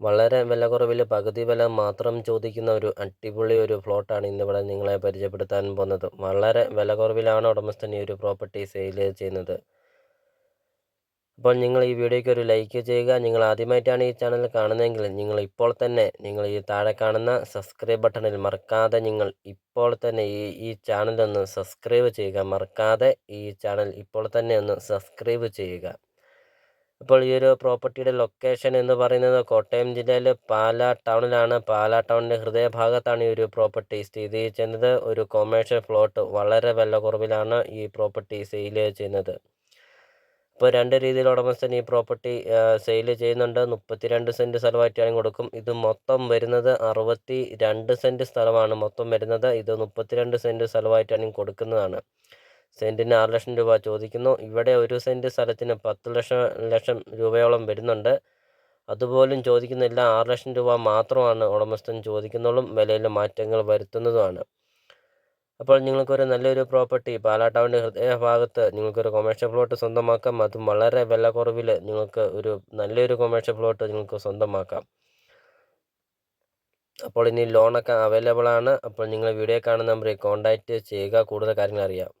വളരെ വില കുറവിൽ പകുതി വില മാത്രം ചോദിക്കുന്ന ഒരു അടിപൊളി ഒരു പ്ലോട്ടാണ് ഇന്നിവിടെ നിങ്ങളെ പരിചയപ്പെടുത്താൻ പോകുന്നത്. വളരെ വില കുറവിലാണ് ഉടമസ്ഥൻ ഈ ഒരു പ്രോപ്പർട്ടി സെയിൽ ചെയ്യുന്നത്. അപ്പോൾ നിങ്ങൾ ഈ വീഡിയോയ്ക്ക് ഒരു ലൈക്ക് ചെയ്യുക. നിങ്ങൾ ആദ്യമായിട്ടാണ് ഈ ചാനൽ കാണുന്നതെങ്കിൽ നിങ്ങൾ ഇപ്പോൾ തന്നെ നിങ്ങൾ ഈ താഴെ കാണുന്ന സബ്സ്ക്രൈബ് ബട്ടണിൽ മറക്കാതെ നിങ്ങൾ ഇപ്പോൾ തന്നെ ഈ ഈ ചാനലൊന്ന് സബ്സ്ക്രൈബ് ചെയ്യുക. മറക്കാതെ ഈ ചാനൽ ഇപ്പോൾ തന്നെ ഒന്ന് സബ്സ്ക്രൈബ് ചെയ്യുക. അപ്പോൾ ഈ ഒരു പ്രോപ്പർട്ടിയുടെ ലൊക്കേഷൻ എന്ന് പറയുന്നത് കോട്ടയം ജില്ലയിലെ പാലാ ടൗണിലാണ്. പാലാ ടൗണിന്റെ ഹൃദയഭാഗത്താണ് ഈ ഒരു പ്രോപ്പർട്ടി സ്ഥിതി ചെയ്യുന്നത്. ഒരു കൊമേഴ്ഷ്യൽ പ്ലോട്ട് വളരെ വില കുറവിലാണ് ഈ പ്രോപ്പർട്ടി സെയിൽ ചെയ്യുന്നത്. ഇപ്പോൾ രണ്ട് രീതിയിൽ ഉടമസ്ഥൻ ഈ പ്രോപ്പർട്ടി സെയിൽ ചെയ്യുന്നുണ്ട്. മുപ്പത്തിരണ്ട് സെന്റ് സ്ഥലമായിട്ടാണ് കൊടുക്കും. ഇത് മൊത്തം വരുന്നത് അറുപത്തി രണ്ട് സെന്റ് സ്ഥലമാണ്. മൊത്തം വരുന്നത് ഇത് മുപ്പത്തിരണ്ട് സെന്റ് സ്ഥലമായിട്ടാണ് കൊടുക്കുന്നതാണ്. സെന്റിന് ആറ് ലക്ഷം രൂപ ചോദിക്കുന്നു. ഇവിടെ ഒരു സെന്റ് സ്ഥലത്തിന് പത്ത് ലക്ഷം ലക്ഷം രൂപയോളം വരുന്നുണ്ട്. അതുപോലും ചോദിക്കുന്നില്ല. ആറ് ലക്ഷം രൂപ മാത്രമാണ് ഉടമസ്ഥൻ ചോദിക്കുന്നുള്ളൂ വിലയിൽ മാറ്റങ്ങൾ വരുത്തുന്നതുമാണ്. അപ്പോൾ നിങ്ങൾക്കൊരു നല്ലൊരു പ്രോപ്പർട്ടി പാലാ ടൗണിന്റെ ഹൃദയ ഭാഗത്ത് നിങ്ങൾക്കൊരു കൊമേഴ്ഷ്യൽ പ്ലോട്ട് സ്വന്തമാക്കാം. അതും വളരെ വില കുറവിൽ നിങ്ങൾക്ക് ഒരു നല്ലൊരു കൊമേഴ്ഷ്യൽ പ്ലോട്ട് നിങ്ങൾക്ക് സ്വന്തമാക്കാം. അപ്പോൾ ഇനി ലോണൊക്കെ അവൈലബിൾ ആണ്. അപ്പോൾ നിങ്ങൾ വീഡിയോ കാണുന്ന നമ്പറിൽ കോൺടാക്റ്റ് ചെയ്യുക. കൂടുതൽ കാര്യങ്ങൾ അറിയാം.